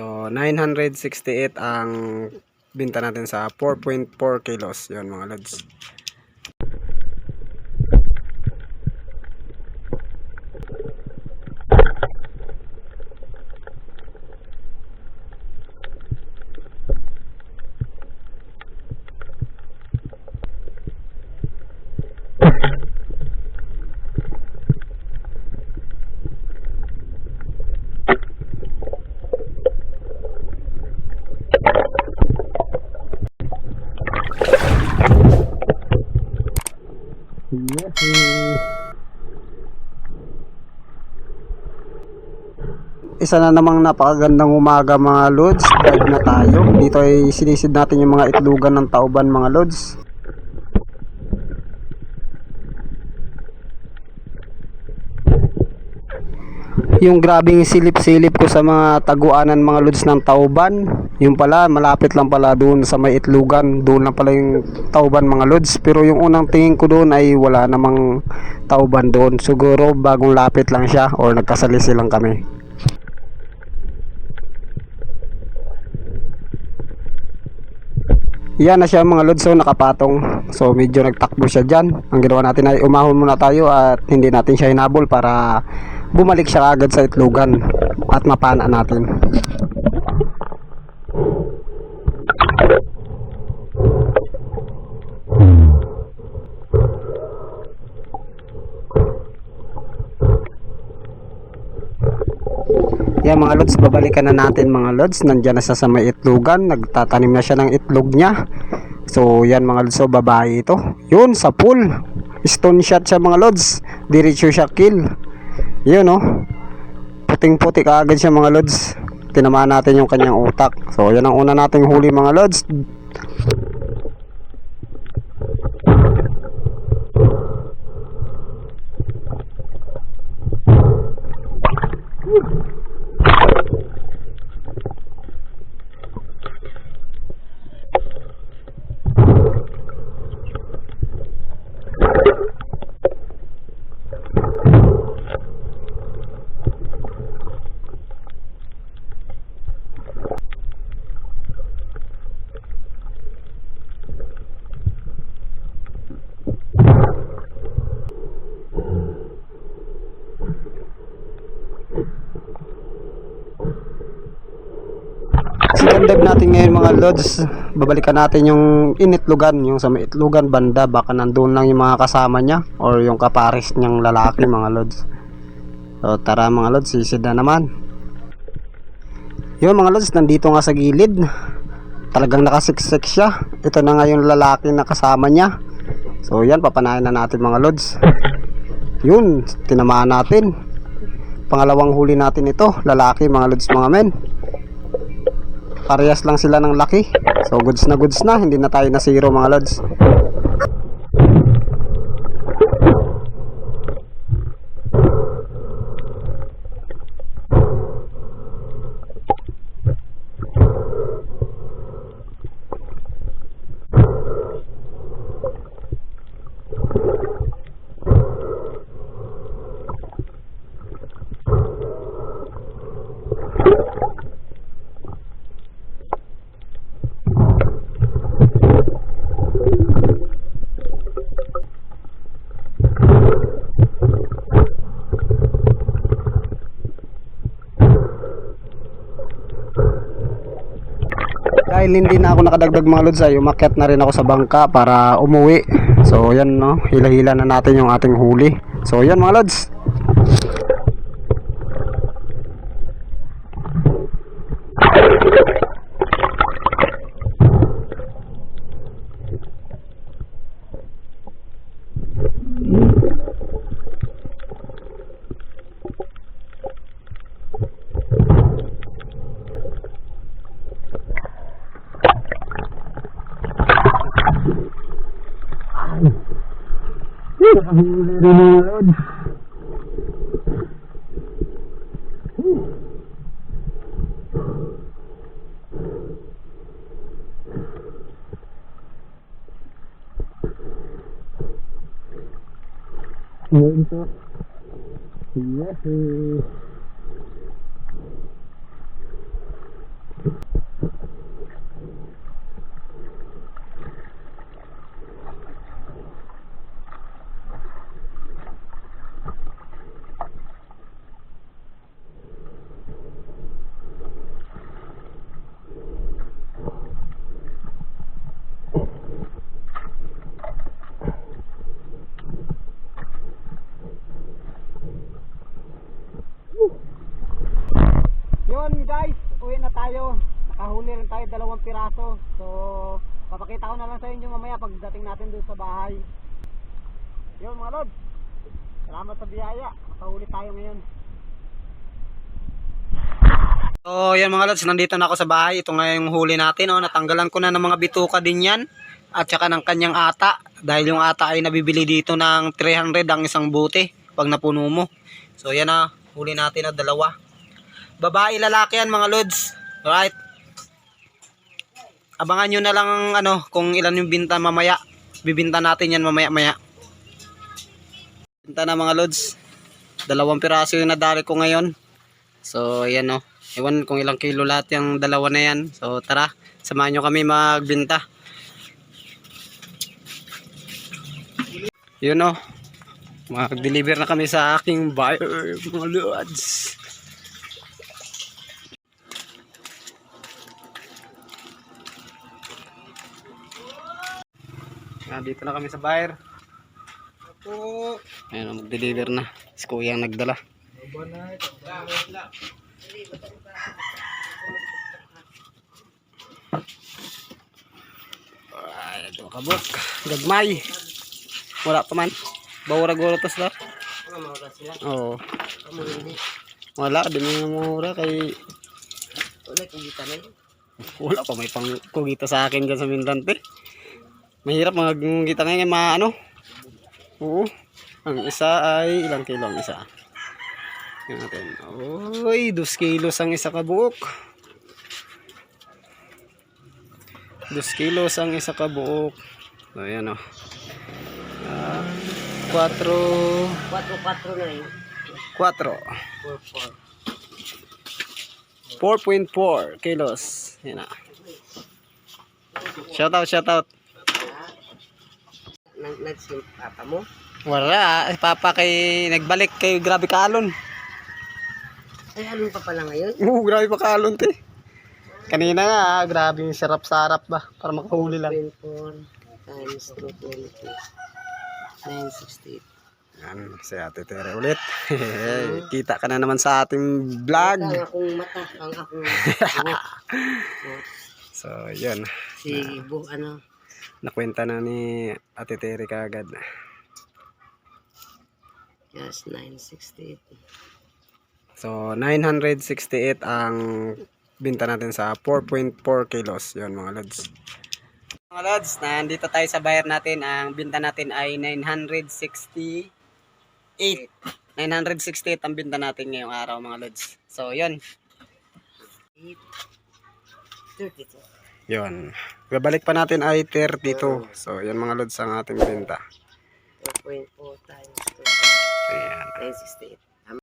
So, 968 ang binta natin sa 4.4 kilos. Yun mga lods. Isa na namang napakagandang umaga mga lods. Dive na tayo. Dito ay sinisid natin yung mga itlugan ng tauban mga lods. Yung grabing silip-silip ko sa mga taguanan mga lods ng tauban. Yung pala, malapit lang pala doon sa may itlugan. Doon lang pala yung tauban mga lods. Pero yung unang tingin ko doon ay wala namang tauban doon. Siguro bagong lapit lang siya or nagkasalisi lang kami. Yan na siya mga lods, so nakapatong. So medyo nagtakbo siya dyan. Ang ginawa natin ay umahon muna tayo at hindi natin siya hinabol para bumalik siya agad sa itlogan at mapana natin. Yan mga lods, babalikan na natin mga lods. Nandiyan na siya sa may itlogan. Nagtatanim na siya ng itlog niya. So yan mga lods, so babae ito. Yun, sa pool. Stone shot siya mga lods. Diretso siya kill. Yun oh. Puting-puti kaagad siya mga lods. Tinamaan natin yung kanyang utak. So yan ang una nating huli mga lods. Dive natin ngayon mga lods. Babalikan natin yung initlugan, yung sa may itlugan banda. Baka nandun lang yung mga kasama niya or yung kapares niyang lalaki mga lods. So tara mga lods, sisid na naman. Yung mga lods, nandito nga sa gilid. Talagang nakasiksik siya. Ito na nga yung lalaki na kasama niya. So yan, papanayan na natin mga lods. Yun, tinamaan natin. Pangalawang huli natin ito, lalaki mga lods mga men parehas lang sila ng laki. So goods na goods na. Hindi na tayo na zero mga lods dahil hindi na ako nakadagdag mga lods ay umakyat na rin ako sa bangka para umuwi. So yan no? Hila-hila na natin yung ating huli. So yan mga lods. Yun po. Yes. Tayo. Nakahuli rin tayo dalawang piraso. So, papakita ko na lang sa inyo mamaya pagdating natin doon sa bahay. Yun mga lods. Salamat sa biyaya. Nakahuli tayo ngayon. So, yan mga lods, nandito na ako sa bahay. Ito nga yung huli natin. Oh. Natanggalan ko na ng mga bituka din yan. At saka ng kanyang ata. Dahil yung ata ay nabibili dito ng 300 ang isang buti pag napuno mo. So, yan na. Huli natin na dalawa. Babae, lalaki yan mga lods. Alright. Abangan nyo na lang ano, kung ilan yung binta mamaya. Bibinta natin yan mamaya-maya. Binta na mga lods. Dalawang piraso yung nadari ko ngayon. So, yan o. Ewan kung ilang kilo lahat yung dalawa na yan. So, tara. Samahan nyo kami magbinta. Yun o. Mag-deliver na kami sa aking buyer, mga lods. Ah, dito na kami sa buyer. Ayun, mag-deliver na. Si kuya ang nagdala. Ay, ito kabuk. Gagmay. Wala pa man. Bawara guro to sila. Oo. Wala, di mo mura kay wala pa may pang kugita sa akin dyan sa Mindante. Mahirap mga kita ngayon mga ano. Oo. Ang isa ay ilang kilo ang isa. Tingnan natin. Uy, 2 kilos ang isa kabuok. 2 kilos ang isa kabuok. So, ayan o. Ah, 4 4-4 na yun. 4 4.4 kilos. Yan na. Shout out, shout out. Nag nagsim papa mo. Wala, papa kay nagbalik kay grabe kalon. Ay, ano pa pala ngayon? Oo, grabe pa kalon te. Kanina nga, ah, grabe yung sarap-sarap ba para makahuli lang. 24 times 220. 968. Yan, si Ate Tere ulit. Kita ka na naman sa ating vlog. Ang akong mata, ang akong. So, yun. Si Bu, ano, Nakwenta na ni Ate Tere kagad. yes, 968. So, 968 ang binta natin sa 4.4 kilos. Yun mga lods. Mga lods, nandito tayo sa buyer natin. Ang binta natin ay 968. 968 ang binta natin ngayong araw mga lods. So, yun. 32. Yun. Babalik pa natin ay 32. So, yun mga lods ang ating binta. 4.4 times 2. Ayan. 968.